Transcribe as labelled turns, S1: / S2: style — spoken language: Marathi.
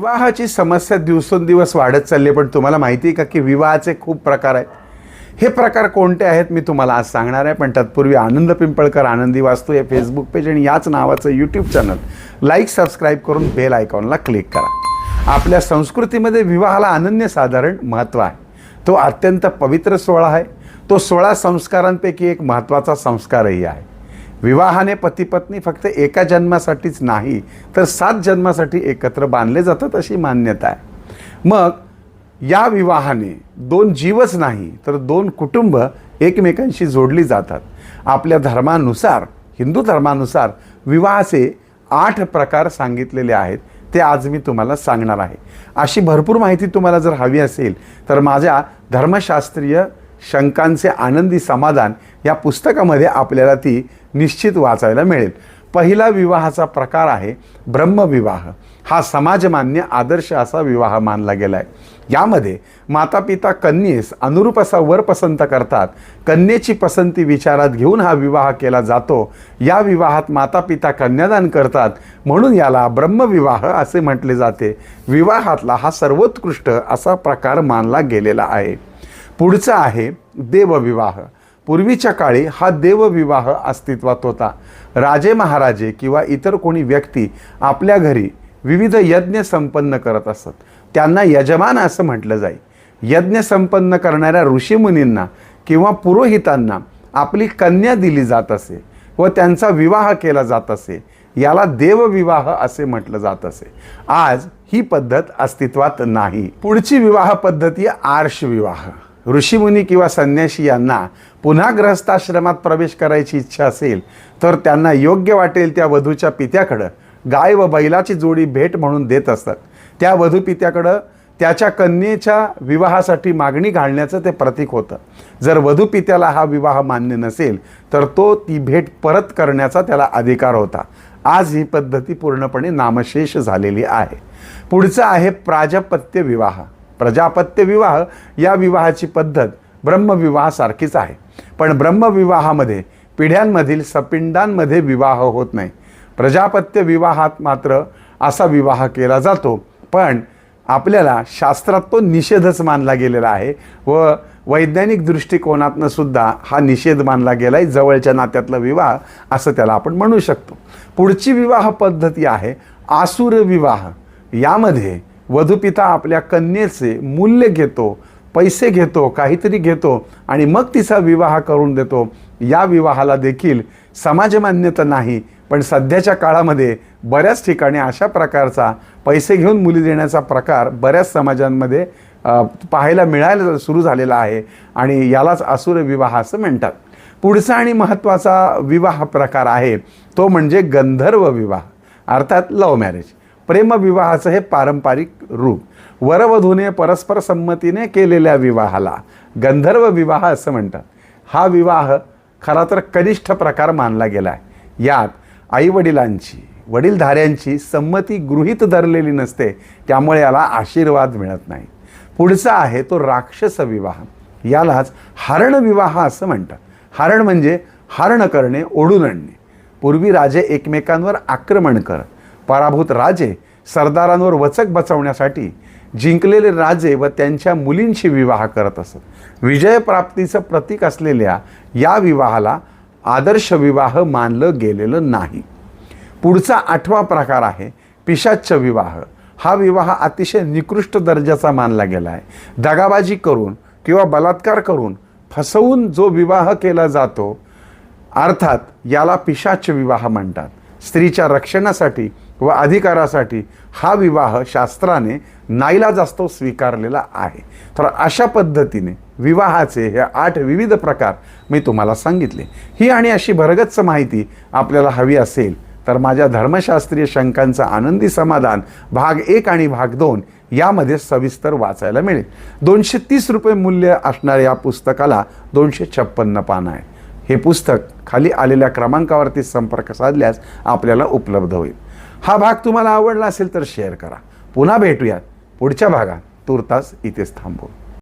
S1: विवाहाची समस्या दिवसेंदिवस वाढत चालली आहे, पण तुम्हाला माहिती आहे का की विवाहाचे खूप प्रकार आहेत? हे प्रकार कोणते आहेत मी तुम्हाला आज सांगणार आहे पण तत्पूर्वी आनंद पिंपळकर आनंदी वास्तू हे फेसबुक पेज आणि याच नावाचं यूट्यूब चॅनल लाईक सबस्क्राईब करून बेल आयकॉनला क्लिक करा. आपल्या संस्कृतीमध्ये विवाहाला अनन्यसाधारण महत्त्व आहे. तो अत्यंत पवित्र सोहळा आहे. तो सोळा संस्कारांपैकी एक महत्त्वाचा संस्कारही आहे. विवाहाने पती पत्नी फक्त एका जन्मासाठीच नाही तर सात जन्मासाठी एकत्र बांधले जातात अशी मान्यता आहे. मग या विवाहाने दोन जीवच नाही तर दोन कुटुंब एकमेकांशी जोडली जातात. आपल्या धर्मानुसार हिंदू धर्मानुसार विवाहाचे आठ प्रकार सांगितलेले आहेत ते आज मी तुम्हाला सांगणार आहे. अशी भरपूर माहिती तुम्हाला जर हवी असेल तर माझ्या धर्मशास्त्रीय शंकांचे आनंदी समाधान या पुस्तकामध्ये आपल्याला ती निश्चित वाचायला मिळेल. पहिला विवाहाचा प्रकार आहे ब्रह्मविवाह. हा समाजमान्य आदर्श असा विवाह मानला गेला आहे यामध्ये माता पिता कन्येस अनुरूप असा वर पसंत करतात. कन्येची पसंती विचारात घेऊन हा विवाह केला जातो. या विवाहात माता पिता कन्यादान करतात. म्हणून याला ब्रह्मविवाह असे म्हटले जाते. विवाहातला हा सर्वोत्कृष्ट असा प्रकार मानला गेलेला आहे. पुढचा आहे देवविवाह. पूर्वीच्या काळी हा देवविवाह अस्तित्वात होता. राजे महाराजे किंवा इतर कोणी व्यक्ती आपल्या घरी विविध यज्ञ संपन्न करत असत. त्यांना यजमान असं म्हटलं जाई. यज्ञ संपन्न करणाऱ्या ऋषीमुनींना किंवा पुरोहितांना आपली कन्या दिली जात असे व त्यांचा विवाह केला जात असे. याला देवविवाह असे म्हटलं जात असे. आज ही पद्धत अस्तित्वात नाही. पुढची विवाह पद्धती आर्ष विवाह ऋषीमुनी किंवा संन्याशी यांना पुन्हा ग्रहस्थाश्रमात प्रवेश करायची इच्छा असेल तर त्यांना योग्य वाटेल त्या वधूच्या पित्याकडं गाय व बैलाची जोडी भेट म्हणून देत असतात. त्या वधू पित्याकडं त्याच्या कन्येच्या विवाहासाठी मागणी घालण्याचं ते प्रतीक होतं. जर वधू पित्याला हा विवाह मान्य नसेल तर तो ती भेट परत करण्याचा त्याला अधिकार होता. आज ही पद्धती पूर्णपणे नामशेष झालेली आहे. पुढचं आहे प्राजपत्य विवाह. प्रजापत्य विवाह या विवाहाची पद्धत ब्रह्मविवाहासारखीच आहे. पण ब्रह्मविवाहामध्ये पिढ्यांमधील सपिंडांमध्ये विवाह होत नाही. प्रजापत्य विवाहात मात्र असा विवाह केला जातो. पण आपल्याला शास्त्रात तो निषेधच मानला गेलेला आहे व वैज्ञानिक दृष्टिकोनातनं सुद्धा हा निषेध मानला गेला आहे जवळच्या नात्यातला विवाह असं त्याला आपण म्हणू शकतो. पुढची विवाह पद्धती आहे आसुर विवाह यामध्ये वधूपिता आपल्या कन्येचे मूल्य घेतो पैसे घेतो काहीतरी घेतो आणि मग तिचा विवाह करून देतो. या विवाहाला देखील समाजमान्यता नाही पण सध्याच्या काळामध्ये बऱ्याच ठिकाणी अशा प्रकारचा पैसे घेऊन मुली देण्याचा प्रकार बऱ्याच समाजांमध्ये पाहायला मिळायला सुरू झालेला आहे आणि यालाच असुर विवाह असं म्हणतात. पुढचा आणि महत्त्वाचा विवाह प्रकार आहे तो म्हणजे गंधर्व विवाह अर्थात लव्ह मॅरेज. प्रेमविवाहाचं हे पारंपरिक रूप. वरवधूने परस्पर संमतीने केलेल्या विवाहाला गंधर्व विवाह असं म्हणतात. हा विवाह खरा तर कनिष्ठ प्रकार मानला गेला आहे यात आईवडिलांची वडीलधाऱ्यांची संमती गृहीत धरलेली नसते त्यामुळे याला आशीर्वाद मिळत नाही. पुढचा आहे तो राक्षस विवाह. यालाच हरण विवाह असं म्हणतात. हरण म्हणजे हरण करणे ओढून आणणे. पूर्वी राजे एकमेकांवर आक्रमण करत पराभूत राजे सरदारांवर वचक बचवण्यासाठी जिंकलेले राजे व त्यांच्या मुलींशी विवाह करत असत. विजयप्राप्तीचं प्रतीक असलेल्या या विवाहाला आदर्श विवाह मानलं गेलेलं नाही. पुढचा आठवा प्रकार आहे पिशाच्च विवाह. हा विवाह अतिशय निकृष्ट दर्जाचा मानला गेला आहे. दगाबाजी करून किंवा बलात्कार करून फसवून जो विवाह केला जातो अर्थात याला पिशाच विवाह म्हणतात. स्त्रीच्या रक्षणासाठी व अधिकारासाठी हा विवाह शास्त्राने नाईला जास्त स्वीकारलेला आहे. तर अशा पद्धतीने विवाहाचे हे आठ विविध प्रकार मी तुम्हाला सांगितले. ही आणि अशी भरगच्च माहिती आपल्याला हवी असेल तर माझ्या धर्मशास्त्रीय शंकांचं आनंदी समाधान भाग एक आणि भाग दोन यामध्ये सविस्तर वाचायला मिळेल. दोनशे तीस रुपये मूल्य असणाऱ्या या पुस्तकाला दोनशे छप्पन्न पानं आहे हे पुस्तक खाली आलेल्या क्रमांकावरती संपर्क साधल्यास आपल्याला उपलब्ध होईल. हा भाग तुम्हाला आवडला असेल तर शेअर करा. पुन्हा भेटूयात. पुढच्या भागात. तुर्तास इथेच थांबू